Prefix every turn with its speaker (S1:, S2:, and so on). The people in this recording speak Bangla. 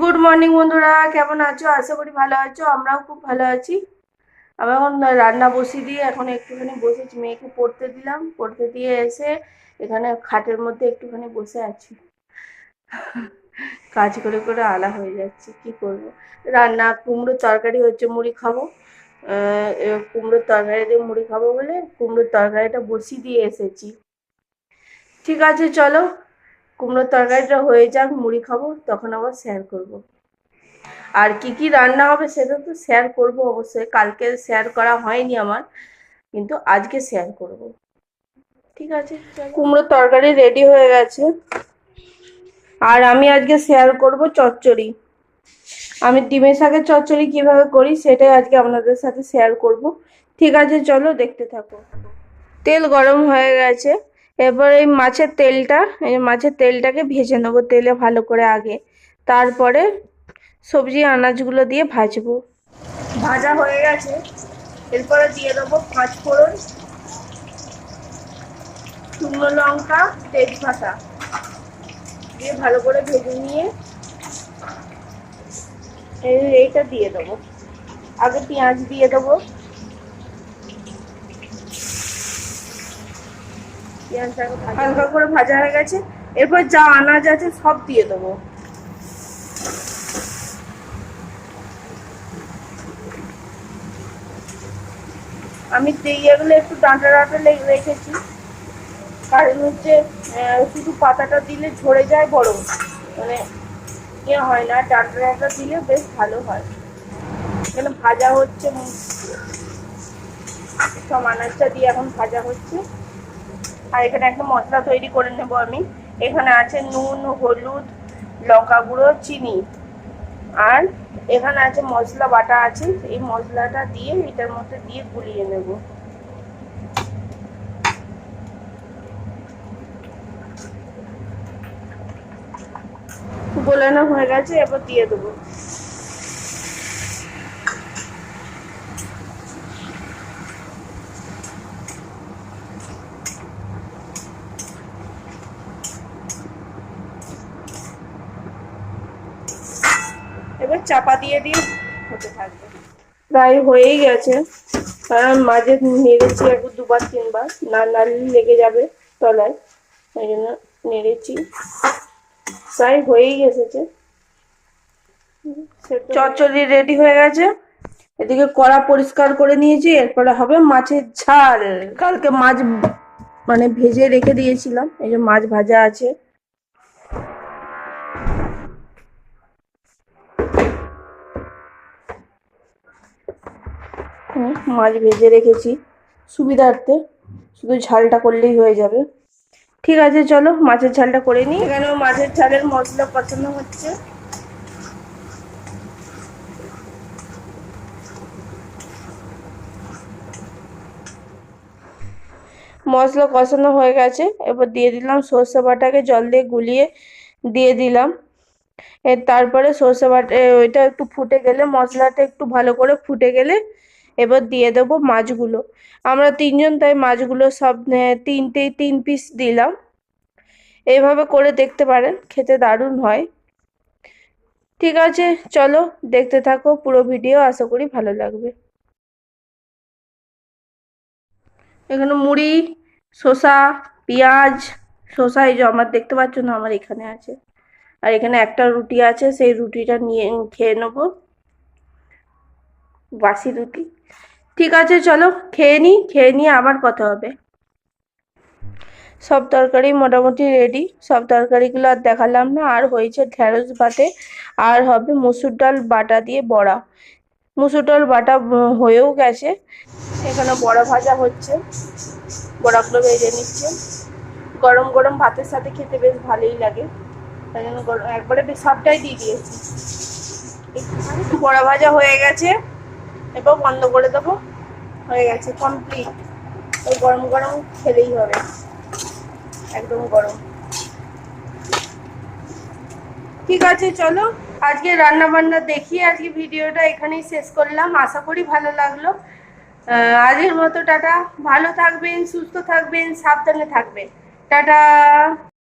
S1: গুড মর্নিং বন্ধুরা। কেমন আছো? আশা করি ভালো আছো। আমরাও খুব ভালো আছি। আমি এখন রান্না বসিয়ে দিয়ে এখন একটুখানি বসেছি মেয়েকে পড়তে দিলাম। পড়তে দিয়ে এসে এখানে খাটের মধ্যে একটুখানি বসে আছি। কাজ করে করে আলা হয়ে যাচ্ছে। কি করব? রান্না কুমড়োর তরকারি হচ্ছে, মুড়ি খাব। কুমড়োর তরকারি দিয়ে মুড়ি খাব বলে কুমড়োর তরকারিটা বসিয়ে দিয়ে এসেছি। ঠিক আছে, চলো। কুমড়োর তরকারিটা হয়ে যাক মুড়ি খাব তখন আবার শেয়ার করব। আর কি কি রান্না হবে সেটা তো শেয়ার করব অবশ্যই। কালকে শেয়ার করা হয়নি আমার কিন্তু আজকে শেয়ার করব। ঠিক আছে। কুমড়োর তরকারি রেডি হয়ে গেছে। আর আমি আজকে শেয়ার করব চচ্চড়ি। আমি ডিমের শাকের চচ্চড়ি কীভাবে করি সেটাই আজকে আপনাদের সাথে শেয়ার করব। ঠিক আছে চলো দেখতে থাকো। তেল গরম হয়ে গেছে। এবার এই মাছের তেলটা, এই মাছের তেলটাকে ভেজে নেব তেলে ভালো করে আগে। তারপরে সবজি আনাজগুলো দিয়ে ভাজবো। ভাজা হয়ে গেছে। এরপরে দিয়ে দেবো পাঁচ ফোড়ন, শুকনো লঙ্কা, তেজপাতা। দিয়ে ভালো করে ভেজে নিয়ে এই এইটা দিয়ে দেবো। আগে পেঁয়াজ দিয়ে দেবো। হালকা করে ভাজা হয়ে গেছে। এরপর যা আনাজ আছে সব দিয়ে দেবো। আমি ইয়েগুলো একটু ডাঁটা ডাঁটা রেখেছি। কারণ হচ্ছে শুধু পাতাটা দিলে ঝরে যায় বড় মানে ইয়ে হয় না, ডাঁটা ডাঁটা দিলে বেশ ভালো হয়। এখানে ভাজা হচ্ছে, সব আনাজটা দিয়ে এখন ভাজা হচ্ছে। আর এখানে একটা মশলা তৈরি করে নেব আমি। এখানে আছে নুন, হলুদ, লঙ্কা গুঁড়ো, চিনি। আর এখানে আছে মশলা বাটা আছে, এই মশলাটা দিয়ে এটার মধ্যে দিয়ে গুলিয়ে নেব। গোলানো হয়ে গেছে, এবার দিয়ে দেবো। এবার চাপা দিয়ে দিয়ে হতে থাকবে। প্রায় হয়েই গেছে। কারণ মাঝে নেড়েছি একবার, দুবার, তিনবার। না নাড়লে লেগে যাবে তলায়। ওই জন্য নেড়েছি। প্রায় হয়েই এসেছে। চচ্চড়ি রেডি হয়ে গেছে। এদিকে কড়া পরিষ্কার করে নিয়েছি। এরপরে হবে মাছের ঝাল। কালকে মাছ মানে ভেজে রেখে দিয়েছিলাম। এই যে মাছ ভাজা আছে। মাছ ভেজে রেখেছি সুবিধার্থে। শুধু ঝালটা করলেই হয়ে যাবে। ঠিক আছে, চলো মাছের ঝালটা করে নিই। এখানেও মাছের ঝালের মশলা পছন্দ হচ্ছে। মশলা কষানো হয়ে গেছে। এবার দিয়ে দিলাম সর্ষে বাটাকে জল দিয়ে গুলিয়ে দিয়ে দিলাম। তারপরে সর্ষে বাটা ওইটা একটু ফুটে গেলে মশলাটা একটু ভালো করে ফুটে গেলে এবার দিয়ে দেবো মাছগুলো। আমরা তিনজন, তাই মাছগুলো সব তিনটে, তিন পিস দিলাম। এইভাবে করে দেখতে পারেন, খেতে দারুণ হয়। ঠিক আছে, চলো দেখতে থাকো পুরো ভিডিও আশা করি ভালো লাগবে। এখানে মুড়ি, শসা, পেঁয়াজ, শসা, এই যে আমার দেখতে পাচ্ছ না, আমার এখানে আছে। আর এখানে একটা রুটি আছে, সেই রুটিটা নিয়ে, খেয়ে নেব। বাসি রুটি। ঠিক আছে, চলো, খেয়ে নিই খেয়ে নিয়ে আবার কথা হবে। সব তরকারি মোটামুটি রেডি সব তরকারিগুলো আর দেখালাম না, আর হয়েছে ঢ্যাঁড়স ভাতে, আর হবে মুসুর ডাল বাটা দিয়ে বড়া। মুসুর ডাল বাটা হয়েও গেছে এখানে বড়া ভাজা হচ্ছে। বড়াগুলো ভেজে নিচ্ছে। গরম গরম ভাতের সাথে খেতে বেশ ভালোই লাগে। তাই জন্য একবারে সবটাই দিয়ে দিয়েছি। বড়া ভাজা হয়ে গেছে। এবার বন্ধ করে দেবো। হয়ে গেছে কমপ্লিট ওই গরম গরম খেলেই হবে। একদম গরম। ঠিক আছে চলো। আজকে রান্না বান্না দেখি আজকে ভিডিওটা এখানেই শেষ করলাম। আশা করি ভালো লাগল। আহ, আজকের মতো টাটা। ভালো থাকবেন সুস্থ থাকবেন সাবধানে থাকবেন। টাটা!